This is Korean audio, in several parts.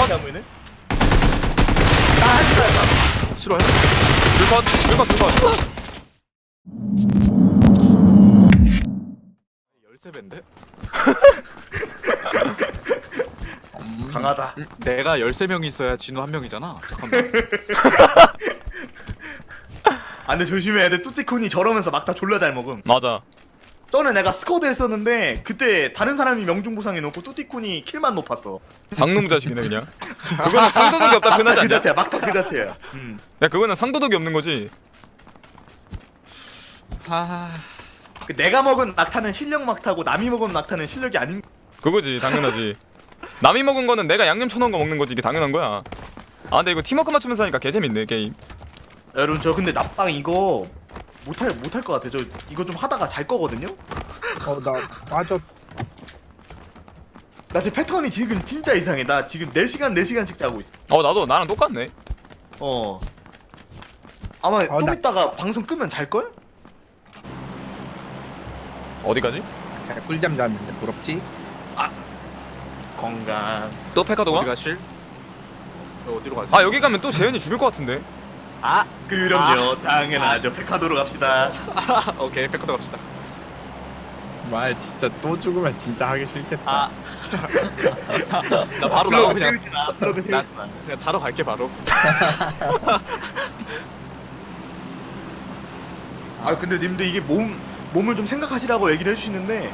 안 보이네? 아. 싫어요? 불컷 불컷 불컷 열세배인데? 강하다. 내가 열세 명이 있어야 진우 한 명이잖아. 잠깐만. 아, 근데 조심해야 돼. 뚜띠콘이 저러면서 막 다 졸라 잘 먹음. 맞아 전에 내가 스쿼드 했었는데 그때 다른 사람이 명중 보상해놓고 뚜띠콘이 킬만 높았어. 상놈 자식이네 그냥 그거는 상도덕이 없다 표현하지 그 않냐? 자체야. 막다 그 자체야. 음. 야 그거는 상도덕이 없는 거지 아, 그 내가 먹은 막타는 실력 막타고 남이 먹은 막타는 실력이 아닌. 그거지 당연하지 남이 먹은 거는 내가 양념 쳐놓은 거 먹는 거지 이게 당연한 거야 아 근데 이거 팀워크 맞추면서 하니까 개재밌네 게임 여러분 저 근데 납방 이거 못할 못할 것 같아. 저 이거 좀 하다가 잘 거거든요. 어나 빠져 나 지금 패턴이 지금 진짜 이상해. 나 지금 4시간 4시간씩 자고 있어. 어 나도 나랑 똑같네 어. 아마 어, 좀 나- 이따가 방송 끄면 잘 걸? 어디까지? 꿀잠 잤는데 부럽지? 건강. 또 페카도가? 어디 가실? 너 어디로 가지? 아 여기 가면 또 재현이 죽을 것 같은데 아, 그럼요. 당연하죠. 페카도로 갑시다. 오케이 백화도 갑시다. 와 진짜 또 죽으면 진짜 하기 싫겠다 아, 나 바로 나가 그냥. 마. 블로그 세우지 마. 그냥 자러 갈게 바로. 아 근데 님들 이게 몸 몸을 좀 생각하시라고 얘기를 해주시는데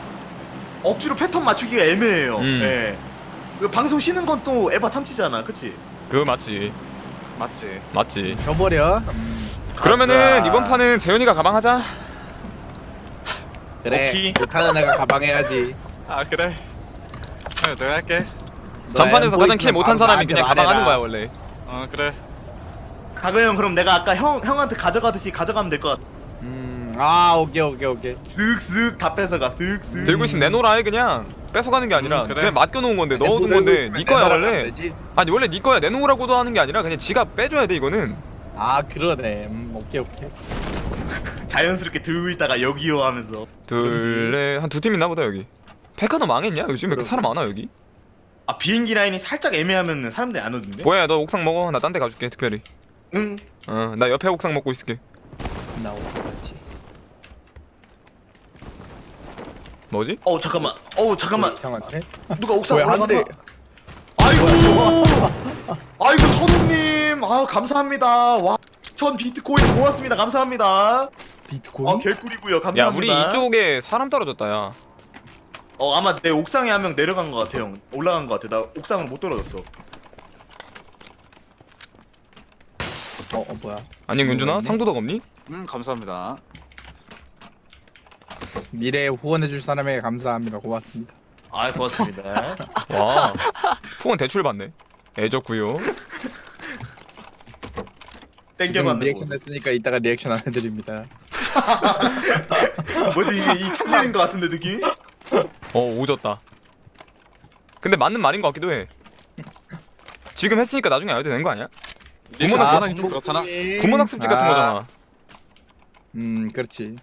억지로 패턴 맞추기가 애매해요. 음. 예. 그 방송 쉬는 건 또 에바 참치잖아, 그치? 그거 맞지 맞지. 맞지 져버려 그러면은. 이번 판은 재현이가 가방하자 그래 오케이. 못하는 애가 가방해야지 아 그래. 그래 내가 할게. 전판에서 가장 킬 못한 사람이 나한테 그냥 말해라. 가방하는 거야 원래 어 그래. 가그 형 그럼 내가 아까 형 형한테 가져가듯이 가져가면 될 것 같아. 음 아 오케이 오케이 오케이 쓱쓱 다 뺏어가 쓱쓱. 들고 있으면 내놓으라 해 그냥 뺏어가는 게 아니라 음, 그래. 그냥 맡겨놓은 건데 넣어둔 건데 네 거야 원래? 아니 원래 네 거야 내놓으라고도 하는 게 아니라 그냥 지가 빼줘야 돼 이거는 아 그러네 음 오케이 오케이 자연스럽게 들고 있다가 여기요 하면서. 둘레 한 두 팀 있나 보다 여기 페카도 망했냐? 요즘 왜 이렇게 사람 많아 여기? 아 비행기 라인이 살짝 애매하면 사람들이 안 오던데? 뭐야 너 옥상 먹어 나 딴 데 가줄게 특별히 응. 어 나 옆에 옥상 먹고 있을게 나오겠지 뭐지? 어 잠깐만. 어 잠깐만. 이상한데? 누가 옥상 뭐야, 한 올라갔나? 대. 아이고. 아이고 선우님. 아 감사합니다. 와. 천 비트코인 고맙습니다. 감사합니다. 비트코인? 아 개꿀이고요. 감사합니다. 야 우리 이쪽에 사람 떨어졌다 야 어 아마 내 옥상에 한 명 내려간 것 같아 형. 올라간 것 같아. 나 옥상을 못 떨어졌어. 어, 어 뭐야 안녕 윤준아 뭐였니? 상도덕 없니? 음 감사합니다. 미래에 후원해줄 사람에게 감사합니다. 고맙습니다. 아 고맙습니다. 와 후원 대출 받네. 애졌구요. 지금 땡겨받는 리액션 거. 했으니까 이따가 리액션 안 해드립니다. 뭐지 이게 이 참견인 것 같은데 느낌이? 어 오졌다. 근데 맞는 말인 것 같기도 해. 지금 했으니까 나중에 안 해도 되는 거 아니야? 구몬 안 학습- 하긴 좀 그렇잖아. 구몬 학습지 같은 아, 거잖아. 음 그렇지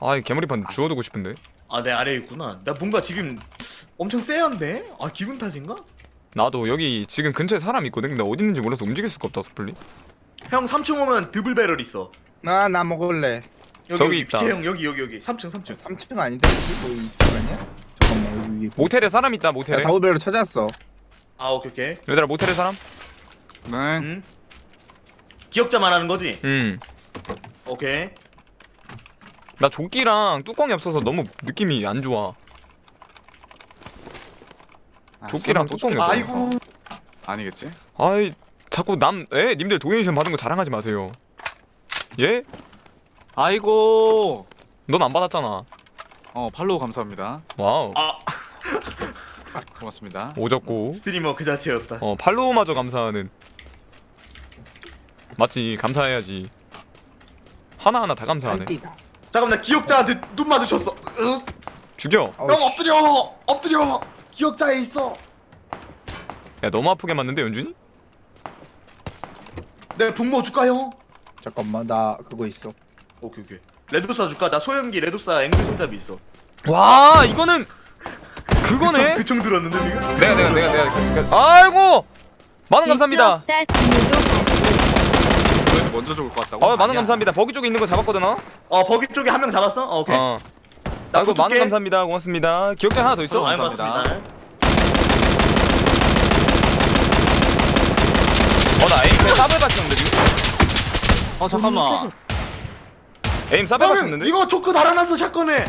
아이 개머리판 주워두고 싶은데 아 내 아래에 있구나. 나 뭔가 지금 엄청 쎄한데? 아 기분 탓인가? 나도 여기 지금 근처에 사람 있거든 근데 어디 있는지 몰라서 움직일 수가 없다 스플릿 형 3층 오면 드블 배럴 있어. 아 나 먹을래 여기 저기 여기 있다. 형 여기 여기 여기 3층 3층. 3층 아닌데 뭐 이쪽 아니야? 잠깐만 여기 위에 모텔에 사람 있다 야 모텔에 다우벨로 찾았어 아 오케이 오케이. 얘들아 모텔에 사람? 네. 응? 기억자 말하는 거지? 응나 오케이. 조끼랑 뚜껑이 없어서 너무 느낌이 안 좋아 아, 조끼랑 설마 또 뚜껑이? 없어. 아이고. 아니겠지? 아이 자꾸 남 에? 님들 도네이션 받은 거 자랑하지 마세요 예? 아이고. 넌 안 받았잖아 어 팔로우 감사합니다. 와우 아 고맙습니다. 오졌고 스트리머 그 자체였다. 어 팔로우마저 감사하는 맞지 감사해야지 하나하나 다 감사하네 띠다 잠깐만 나 기억자한테 눈 마주쳤어. 으, 죽여 어우, 형 엎드려 엎드려. 기억자에 있어. 야 너무 아프게 맞는데 연준이? 내가 분모 줄까 형? 잠깐만 나 그거 있어 오케이 오케이. 레도사 줄까? 나 소염기 레도사 앵글 손잡이 있어. 와 이거는 그거네 그총 들었는데 지금? 내가 내가 내가 내가 아이고 만 원 감사합니다 없다 진우도 먼저 죽을 것 같다고? 어 아니야. 감사합니다. 버기 쪽에 있는 거 잡았거든 어? 어 버기 쪽에 한 명 잡았어? 어, 오케이. 어. 나 아이고. 만원 감사합니다. 고맙습니다. 기억장 하나 더 있어? 아이 감사합니다. 어나 에임 그냥 싸벨 받쳤는데 지금? 어 잠깐만. 에임 형님 받쳤는데? 이거 초크 달아놨어 샷건에.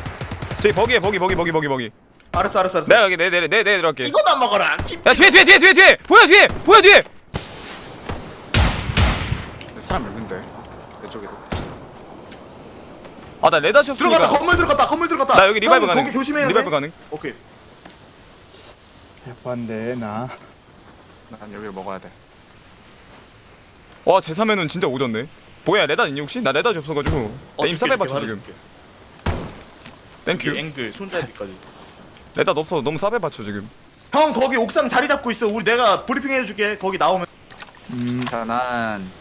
저기 버기에 버기 버기 버기 버기 버기. 알았어 알았어 알았어. 내가 여기 내내 내내 들어갈게. 이거만 먹어라. 김- 야 뒤에 뒤에 뒤에 뒤에 뒤에! 보여 뒤에! 보여 뒤에 사람 있는데 내 쪽에도. 아나 레다시 들어갔다 없으니까 건물 들어갔다 건물 들어갔다. 나 여기 리바이브 형, 가능 거기 조심해야 리바이브 돼. 가능 오케이. 예쁜데 나. 난 여기를 먹어야 돼. 와 제3회는 진짜 오졌네. 뭐야 레다 있니 혹시? 나 레다시 없어가지고. 어, 줄게, 줄게, 받쳐 바로 지금 줄게. 땡큐 앵글 손잡이까지. 레다 없어 너무 싸벨 받쳐 지금. 형 거기 옥상 자리 잡고 있어. 우리 내가 브리핑 해줄게. 거기 나오면. 음나 자, 난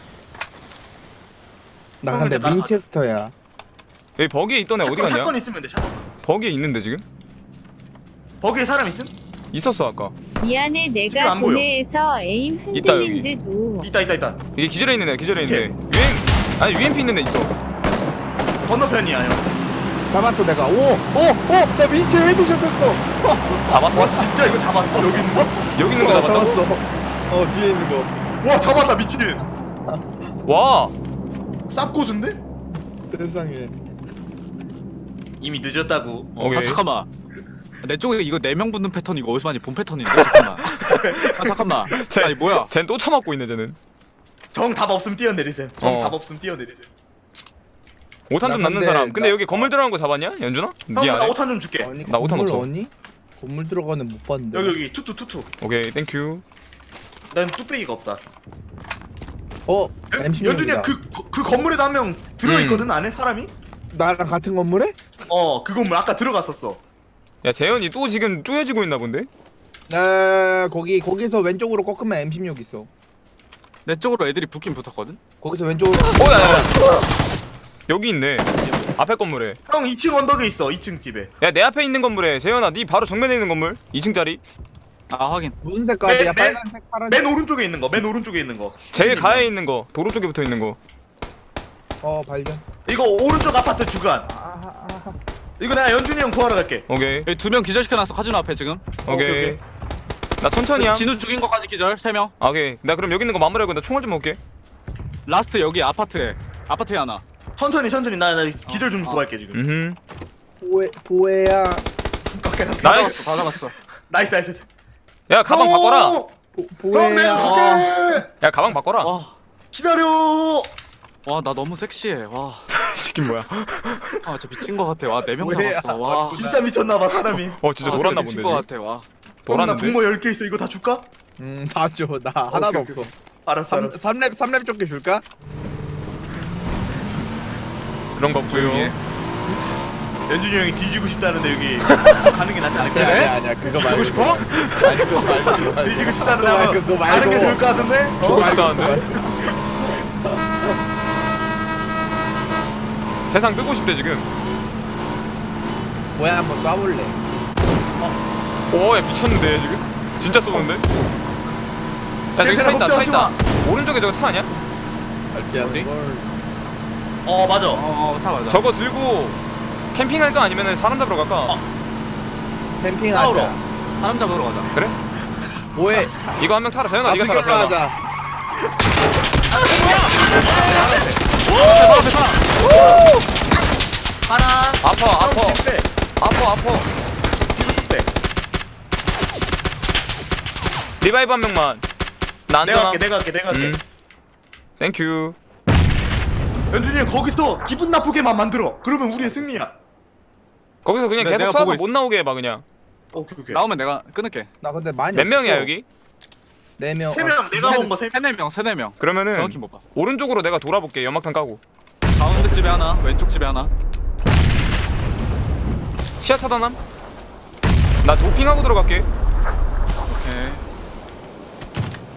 형, 근데 나- 민체스터야 여기 버기에 있던 애 어디 샷건, 갔냐? 샷건 있으면 돼 샷건 버기에 있는데 지금? 버기에 사람 있음? 있었어 아까 미안해 지금 내가 안 보여. 도내에서 에임 있다, 흔들린 여기. 듯 오. 있다 있다 있다 이게 기절해 있는 애 기절해 있는 애 유행 아니 UMP 있는 애 있어 건너편이야 형 잡았어 내가 오 오 오 나 민체 헤드샷 했어 잡았어? 와 진짜 이거 잡았어 여기 있는 거? 여기 있는 거 어, 잡았다고? 잡았어 어 뒤에 있는 거 와 잡았다 미친 와 쌉고수인데? 세상에 이미 늦었다고 어, 오케이. 아, 잠깐만. 내 쪽에 이거 네 명 붙는 패턴 이거 어디서 많이 본 패턴인데 잠깐만. 아 잠깐만. 쟤- 아니 뭐야? 쟤는 또 처맞고 있네 쟤는 정답 없음 뛰어내리셈 정 어. 답 없음 뛰어내리셈 5탄 나좀 남는 근데 사람 근데 나- 여기 건물 들어간 거 잡았냐? 연준아? 형니나 안에? 5탄 좀 줄게 아니 나 오탄 건물 없어. 어니? 건물 들어가는 못 봤는데 여기 여기 투투 투투 오케이 땡큐 난 뚝배기가 없다 어? 연- M16이다. 연준이 형 그, 그 건물에도 한 명 들어있거든 안에 사람이? 나랑 같은 건물에? 어 그 건물 아까 들어갔었어. 야 재현이 또 지금 쪼여지고 있나 본데? 네 거기 거기서 왼쪽으로 꺾으면 M16 있어. 내 쪽으로 애들이 붙긴 붙었거든. 거기서 왼쪽으로 어 야야야. 여기 있네. 앞에 건물에. 형 2층 언덕에 있어 2층 집에. 야 내 앞에 있는 건물에. 재현아 네 바로 정면에 있는 건물. 2층짜리 아 확인. 무슨 색깔이야? 맨- 맨- 빨간색 파란색. 맨 오른쪽에 있는 거 맨 오른쪽에 있는 거. 제일 가에 있는 거. 도로 쪽에 붙어 있는 거. 어 발견. 이거 오른쪽 아파트 주간. 아하 아하. 이거 내가 연준이 형 구하러 갈게. 오케이. 여기 두 명 기절시켜놨어 카지노 앞에 지금. 오케이, 오케이, 오케이. 나 천천히야 진우 죽인 거까지 기절 세 명. 아, 오케이. 나 그럼 여기 있는 거 마무리하고 나 총알 좀 먹게. 라스트 여기 아파트에. 아파트에 하나. 천천히 천천히. 나, 나 기절 좀 어. 구할게 지금. 음흠. 보에 보에야 깎게 다 나이스. 나이스 다 잡았어. 나이스 나이스 야 가방 오! 바꿔라 보, 형 보에야 내가 갈게 야 가방 바꿔라 와. 기다려 와 나 너무 섹시해. 와. 이 새끼 뭐야 아 진짜 미친 거 같아. 와 네 명 뭐야. 잡았어. 와. 진짜 미쳤나봐 사람이 어 진짜 아, 돌았나 미친 본데 거 지금 같아. 와. 형, 나 돌았는데 분모 10개 있어 이거 다 줄까? 음다 줘 나 하나도 오케이, 없어 알았어 알았어 3렙 3렙 조끼 줄까? 그런 거 없고요 조용히 해. 연준이 형이 뒤지고 싶다는데 여기 가는 게 낫지 않을까? 아니야 아니야 그거 말고 싶어? 아니 그거 말고 그거 말고. 뒤지고 싶다는데 그거 하면 말고, 그거 가는 게. 좋을 것 같은데? 죽고 어? 싶다는데 세상 뜨고 싶대 지금 뭐야 한번 쏴볼래 오야 미쳤는데 지금 진짜 쏘는데 야 저기 차 괜찮아, 있다 차 걱정하지 있다 오른쪽에 저거 차 아니야? 발피하는 걸어 맞아 어차 맞아. 저거 들고 캠핑할까 아니면 사람 잡으러 갈까? 어. 캠핑하자. 싸우러. 사람 잡으러 가자. 그래? 뭐해? 이거 한 명 타라. 재현아 네가 타라. 하자 하나 아파 아파. 아파 아파. 뒷배 리바이브 한 명만. 나 내가 안전함 할게 내가 할게 내가 할게. 음. 땡큐 연준이 형 거기서 기분 나쁘게만 만들어. 그러면 우리의 승리야 거기서 그냥 네, 계속 내가 쏴서 보고 못 나오게 해봐 그냥 오케이 오케이 나오면 내가 끊을게. 나 근데 많이 몇 명이야 여기? 네 명 세 명 내가 본거세명 세네 명, 세네 명. 그러면은 정확히 못 봤어. 오른쪽으로 내가 돌아볼게 연막탄 까고 가운데 집에 하나, 왼쪽 집에 하나. 시야 차단함 나 도핑하고 들어갈게 오케이.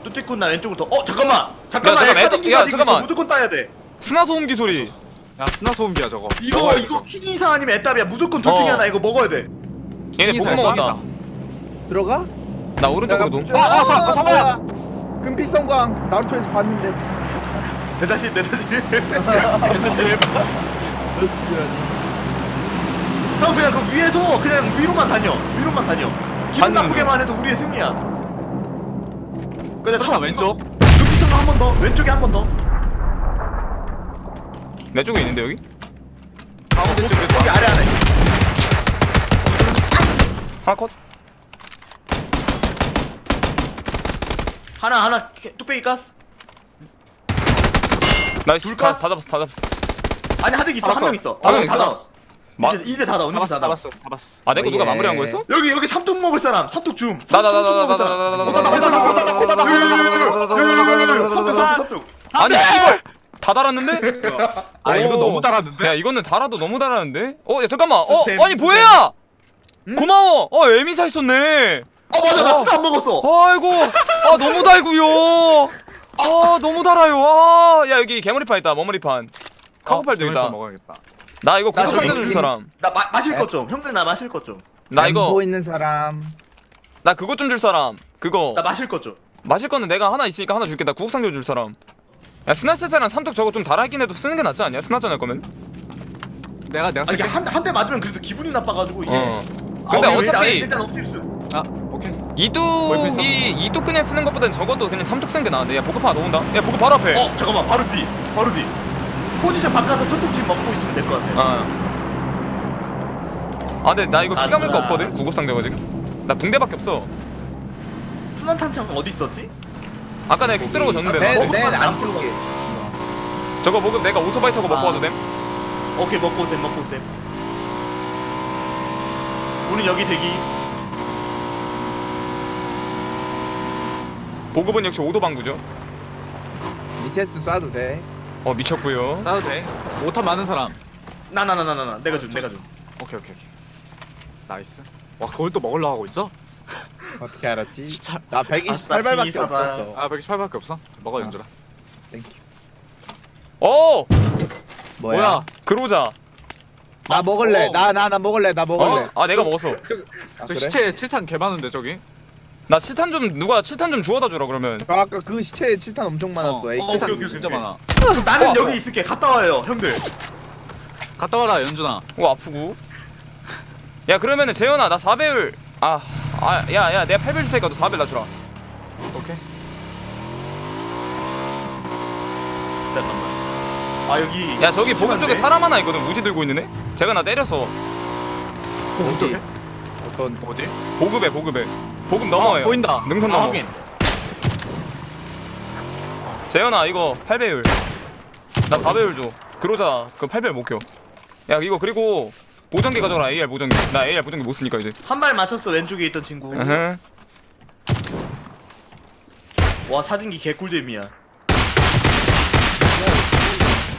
뚜띠꾼 나 왼쪽으로 더. 어 잠깐만. 잠깐만. 잠깐만, 야, 애들- 잠깐만. 무조건 따야 돼. 스나 소음기 소리 야 스나 소음기야 저거. 이거 먹어야 돼, 이거 저거. 킹이사 아니면 애답이야. 무조건 둘 중에 어. 하나 이거 먹어야 돼. 얘네 보고 먹었다. 들어가? 나 오른쪽으로 동 아, 아, 사- 아, 사과야! 금빛 성광 나루토에서 봤는데. 내 다시 내 다시 사실 형 그냥 그 위에서 그냥 위로만 다녀 위로만 다녀 기분 다니는 나쁘게만 해도 우리의 승리야 근데 차 왼쪽 눈빛성도 한번 더 왼쪽에 한 번 더 내 쪽에 있는데 여기? 가운데 쪽에 여기 아래 아래 하나 컷 하나 하나 캐- 뚝배기 가스 나이스 둘 다, 컷? 다 잡았어 다 잡았어 아니 하득 있어 한. 명 있어 한명 어, 다 있어? 나왔어 마- 이제 이제 다 나와 다 잡았어 나와 잡았어 잡았어 아 내 거 누가 예. 마무리한 거였어? 여기 여기 삼뚝 먹을 사람 삼뚝 줌 나, 나, 삼뚝 나, 나, 먹을 나, 사람. 나, 나, 나, 나, 호다닥, 나, 나, 호다닥, 호다닥, 호다닥, 호다닥, 삼뚝 삼뚝 아니 씨발 다 달았는데? 아 이거 오. 너무 달았는데? 야 이거는 달아도 너무 달았는데? 어 야 잠깐만. 어 쌤, 아니 쌤. 보혜야? 응? 고마워. 어 에미사 있었네. 어 맞아. 나 스타 안 먹었어. 아이고. 아 너무 달구요. 아 너무 달아요. 아야 여기 개머리판 있다. 머머리판. 카고팔도 있다. 먹어야겠다. 나 이거 나 구독 저기 상자 줄 사람. 나 마, 마실 것 좀. 형들 나 마실 것 좀나 나 이거 엠보 있는 사람. 나 그거 좀줄 사람. 그거. 마실 것 좀. 마실 거는 내가 하나 있으니까 하나 줄게. 나 구독 상자 줄 사람 야 스나셀사랑 삼tok 저거 좀 달아있긴 해도 쓰는 게 낫지 않냐? 스나전 할 거면? 내가 내가 아니 쓸게. 한 한 대 맞으면 그래도 기분이 나빠가지고 이게. 어. 아, 근데 오케이, 일단, 어차피 일단 엎질수. 아 오케이. 이뚝이 이뚝 그냥 쓰는 것보단 저것도 그냥 삼뚝 쓰는 게 나은데. 야 보급 하나 넣은다. 야 보급 바로 앞에. 어 잠깐만. 바로 뒤. 바로 뒤. 포지션 바꿔서 첫통집 먹고 있으면 될 것 같아. 어. 아 근데 나 이거 피가 물거. 없거든? 구급 상자가 지금? 나 붕대밖에 없어. 순환 탄창 어디 있었지? 아까 내가 쿡 들어고 줬는데 나. 맨, 먹을 맨 만한 안 안쪽에. 저거 보급 내가 오토바이 타고 먹고 아. 와도 됨? 오케이 먹고 오셈 먹고 오셈 우린 여기 대기 보급은 역시 오도방구죠 미체스 쏴도 돼. 어 미쳤구요 싸도 돼 오탄 많은 사람 나 나 나 나나 내가 줌 내가 줌 오케이 오케이 오케이 나이스 와 그걸 또 먹으려고 하고 있어? 어떻게 알았지? 진짜 나 아싸, 128발밖에 비싸다. 없었어. 아 118밖에 없어? 먹어 연주라 땡큐. 어 뭐야? 뭐야 그로자 나 먹을래. 어. 나 나 나 먹을래. 나 먹을래. 어? 아 내가 먹었어 아, 저 그래? 시체 7탄 개 많은데 저기 나 칠탄 좀 누가 칠탄 좀 주워다 주라 그러면 저 아까 그 시체에 칠탄 엄청 많았어. 어, 에이, 어, 칠탄 오케이, 오케이, 진짜 오케이. 많아 그럼 나는 어, 여기 어. 있을게 갔다 와요 형들 갔다 와라 연준아 어 아프고 야 그러면은 재현아 나 4배율 아 아 야 야 내가 8배율 줄 테니까 너 4배율 놔주라. 오케이. 잠깐만. 아 여기 야 저기 보급 쪽에? 사람 하나 있거든 우지 들고 있는 애? 제가 나 때렸어. 어디? 어떤 어디? 보급에 보급에. 보급 넘어요. 아, 보인다. 능선 아 넘어. 확인. 재현아 이거 8배율. 나 4배율 줘. 그러자 그 8배율 못 켜. 야 이거 그리고 보정기 가져라 AR 보정기 나 AR 보정기 못 쓰니까 이제 한 발 맞췄어 왼쪽에 있던 친구 으흠. 와 사진기 개꿀잼이야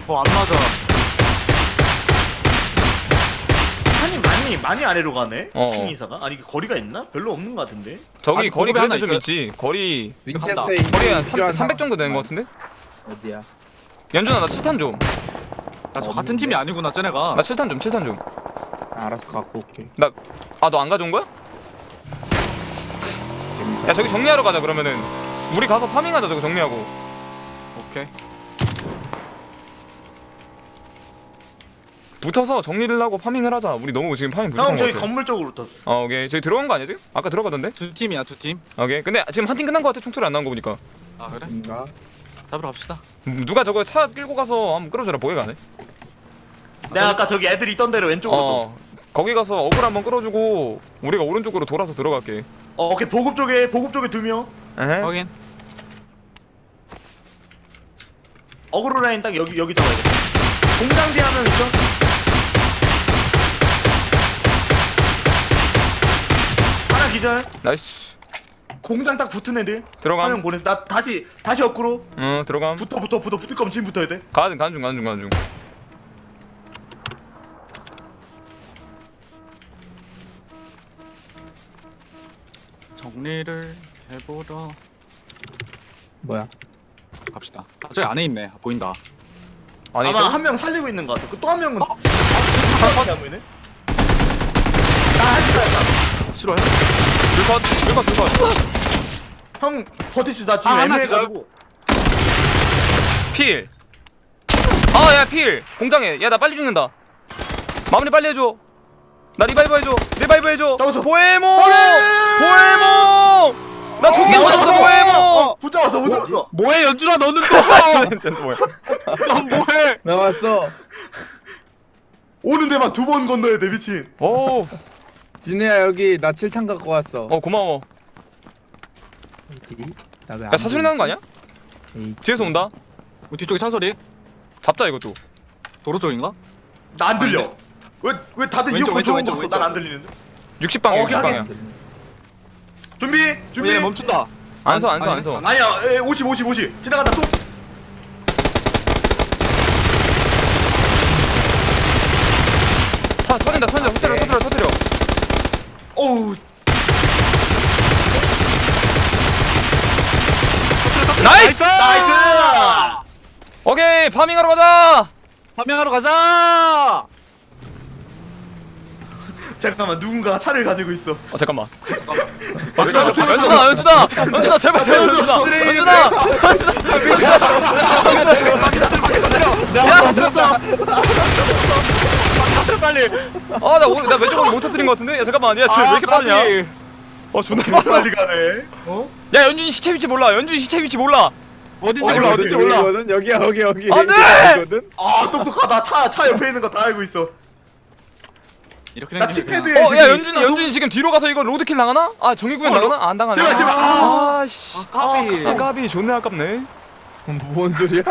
어 안 맞아 산이 많이 많이 아래로 가네 어. 킹 이사가 아니 이게 거리가 있나? 별로 없는 것 같은데 저기 아직 거리 보급에 하나 그래도 좀 있어요? 있지 거리 윈체스터에 거리 한 필요한 300, 정도 되는. 것 같은데? 어디야? 연준아 나 7탄 좀나 나저 없는데. 같은 팀이 아니구나 쟤네가 7탄 좀 7탄 좀아 알았어 갖고 올게. 너안 가져온 거야? 야 저기 정리하러 가자 그러면은 우리 가서 파밍하자 저거 정리하고 오케이 붙어서 정리를 하고 파밍을 하자 우리 너무 지금 파밍 부족한 형 거 저기 같아 건물 쪽으로 떴어 어 오케이 저기 들어간 거 아니야 지금? 아까 들어가던데? 두 팀이야 두팀아 오케이 근데 지금 한 팀 끝난 거 같아 총소리 안 나온 거 보니까 그래? 인가? 잡으러 갑시다 음, 누가 저거 차 끌고 가서 한번 끌어줘라 보이가 안 해? 내가 아까 저기 애들 있던 대로 왼쪽으로 또. 어. 거기 가서 어글 한번 끌어주고 우리가 오른쪽으로 돌아서 들어갈게. 어 오케이. 보급 쪽에 보급 쪽에 두명. 에헤. 확인. 어그로 라인 딱 여기 여기 잡아야 돼. 공장 뒤 하면 있어? 하나 기절. 나이스. 공장 딱 붙은 애들. 들어감. 보내서. 나 다시 다시 어그로. 응 들어감. 붙어 붙어 붙어. 붙을 거면 지금 붙어야 돼. 가는 가는 중 가는 중 가는 중 정리를 해보러 뭐야? 갑시다 아, 저기 안에 있네 아, 보인다 아니 아마 저- 한명 살리고 있는 것 같아 그 또 한 명은 아, 안 보이네 싫어해? 둘컷 둘컷 둘컷 형 버티지 나 지금 아, 하나 애매해가지고 필. 아, 야, 필. 공장에. 야, 나 빨리 죽는다. 마무리 빨리 해줘. 나 리바이브 해줘. 리바이브 해줘. 잡았어. 보헤모! 보헤! 보헤모! 나 조끼 잡았어, 보헤모! 못 잡았어 못 잡았어 뭐해 연준아 너는 아, 진짜 뭐야. 또넌 뭐해 나왔어. 오는 데만 두 번 건너야 돼 미친 오, 진우야 여기 나 7탄 갖고 왔어. 어, 고마워. 나왜 야, 사소리 나는 거 아니야? 뒤에서 온다. 어, 뒤쪽에 차 소리 잡자, 이것도. 도로 쪽인가? 나 안 들려 왜왜 다들 왼쪽, 이어폰 왼쪽, 좋은 왼쪽, 거 써? 왼쪽. 난안 들리는데 60방향, 어, 오케이, 60방향. 준비 준비 얘 멈춘다 안 서, 안 서, 안 서. 아니야 에, 50 50 50 지나간다 쏙 터, 터진다, 터진다. 터뜨려, 터뜨려, 터뜨려. 어우 나이스! 나이스 오케이, 파밍하러 가자! 파밍하러 가자 잠깐만 누군가 차를 가지고 있어 어, 잠깐만. 연준아 연준아, 연준아! 연준아, 제발, 제발, 연준아! 연준아! 빨리 아, 나 오늘, 나 왼쪽으로 못 터뜨린 것 같은데? 야, 잠깐만. 야, 쟤왜 이렇게 빠르냐? 어, 존나 빨라. 빨리 가네 어? 야 연준이 시체 위치 몰라 연준이 시체 위치 몰라 어딘지 어, 몰라 어딘지 몰라 여기야 여기 여기. 안 돼! 여기거든? 아 똑똑하다 차, 차 옆에 있는 거 다 알고 있어 이렇게 나 칙패드 그냥- 어야 연준이 연준이 지금 뒤로 가서 이거 로드킬 나가나? 아 정의구현 어, 나가나? 아, 안 당하네 제발, 제발. 아씨 아 까비 아 까비 존내 아깝네 뭔 소리야?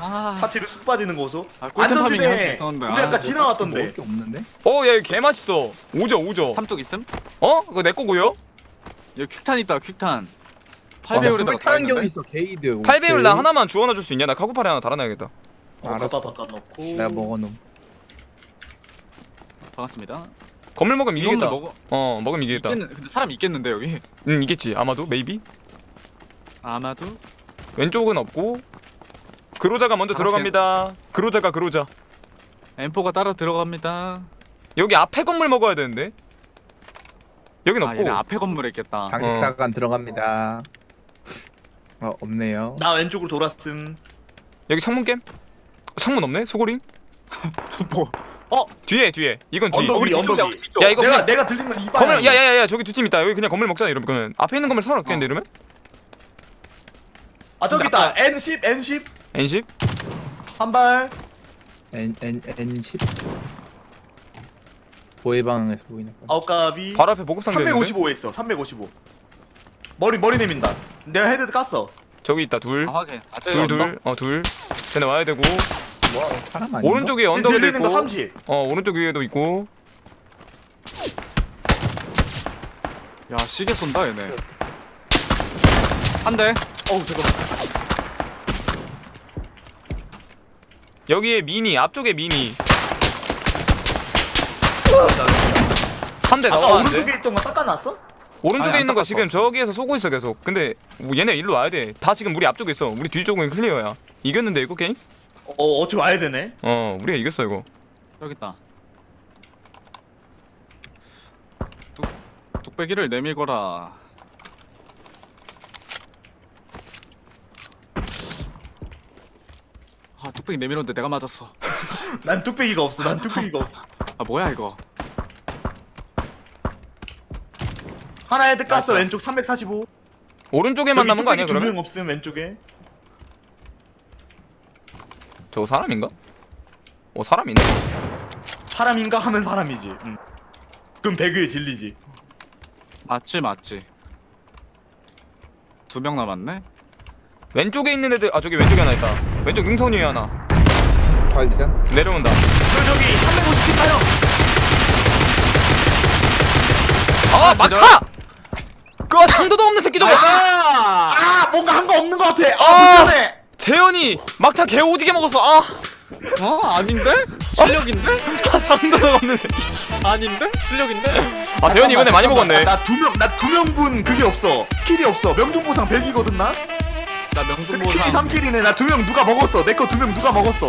아, 차 뒤로 쑥 빠지는 거소 아, 꿀템 파밍 할수 안전지대 있었는데. 우리 아, 아까 지나갔던데 먹을 게 없는데? 어야 개 맛있어 오죠 오죠 삼뚝 있음? 어? 그거 내 거고요? 여기 퀵탄 있다 퀵탄 아, 8배율에다가 타는 경우 있어 게이드. 8배율 나 하나만 주워놔 줄 수 있냐? 나 카고팔에 하나 달아놔야겠다 어, 알았어. 바꿔 놓고 내가 먹어놓음. 반갑습니다. 건물 먹으면 이기겠다. 먹어. 어 먹으면 이기겠다. 있겠는, 근데 사람 있겠는데 여기? 응 이겠지. 아마도 메이비 아마도? 왼쪽은 없고 그로자가 먼저 아, 들어갑니다. 그로자가 그로자. M4가 따라 들어갑니다. 여기 앞에 건물 먹어야 되는데? 여긴 아 없고. 얘네 앞에 건물에 있겠다. 장식사관 들어갑니다. 어 없네요. 나 왼쪽으로 돌았음. 여기 창문 겜? 어, 창문 없네? 소고링? 뭐 뒤에 뒤에. 이건 뒤 언덕 위 언덕 위 야, 이거 내가 그냥- 내가 들린 건이 건물 방향이야. 야야야야 저기 두 팀 있다. 여기 그냥 건물 먹자 이러면. 앞에 있는 건물 사러 갈겠는데 이러면? 아 저기 있다. N10 N10 N10? 한발. N N N 10. 보혜 방향에서 보이는 거. 아웃갑이 바로 앞에 보급상자 있는데? 355에 있어 355 머리 머리 내민다. 내가 헤드 깠어. 저기 있다 둘. 아 확인. 아 저기 둘 언덕? 둘. 어 둘. 쟤네 와야 되고 뭐 사람 아닌가? 오른쪽에 언덕에도 들리는 거 있고 30. 어 오른쪽 위에도 있고. 야 시계 쏜다 얘네. 한대. 어우 잠깐 여기에 미니 앞쪽에 미니. 한 대 아까 나왔는데? 오른쪽에 있던 거 닦아놨어? 오른쪽에 아니, 안 있는 거 닦았어. 지금 저기에서 쏘고 있어 계속. 근데 뭐 얘네 일로 와야 돼다 지금 우리 앞쪽에 있어. 우리 뒤쪽은 클리어야. 이겼는데 이거 게임? 어 어찌 와야 되네. 어 우리가 이겼어 이거. 여기 있다. 뚝 뚝배기를 내밀거라. 아 뚝배기 내밀었는데 내가 맞았어. 난 뚝배기가 없어 난 뚝배기가 없어. 아 뭐야 이거? 하나 헤드 깠어. 왼쪽 345 오른쪽에만 남은 거 아니야 그러면? 두명 없음 왼쪽에 저거 사람인가? 어 사람이네. 사람인가 하면 사람이지. 응. 그럼 배그에 진리지. 맞지 맞지. 두 명 남았네? 왼쪽에 있는 애들 아 저기 왼쪽에 하나 있다. 왼쪽 능선 위에 하나. 발견. 내려온다. 저 저기 350 타요. 아 막타! 그 상도도 없는 새끼 저거. 아! 뭔가 한 거 없는 거 같아. 아! 아! 불편해 재현이 막타 개 오지게 먹었어 아. 어? 아닌데? 실력인데? 상도도 없는 새끼. 아닌데? 실력인데? 아 재현이 이번에 많이 먹었네. 나 두 명 나 두 명분 그게 없어. 킬이 없어. 명중보상 100이거든 나. 나 근데 킬이 명중보상 3킬이네. 나 두 명 누가 먹었어? 내 거 두 명 누가 먹었어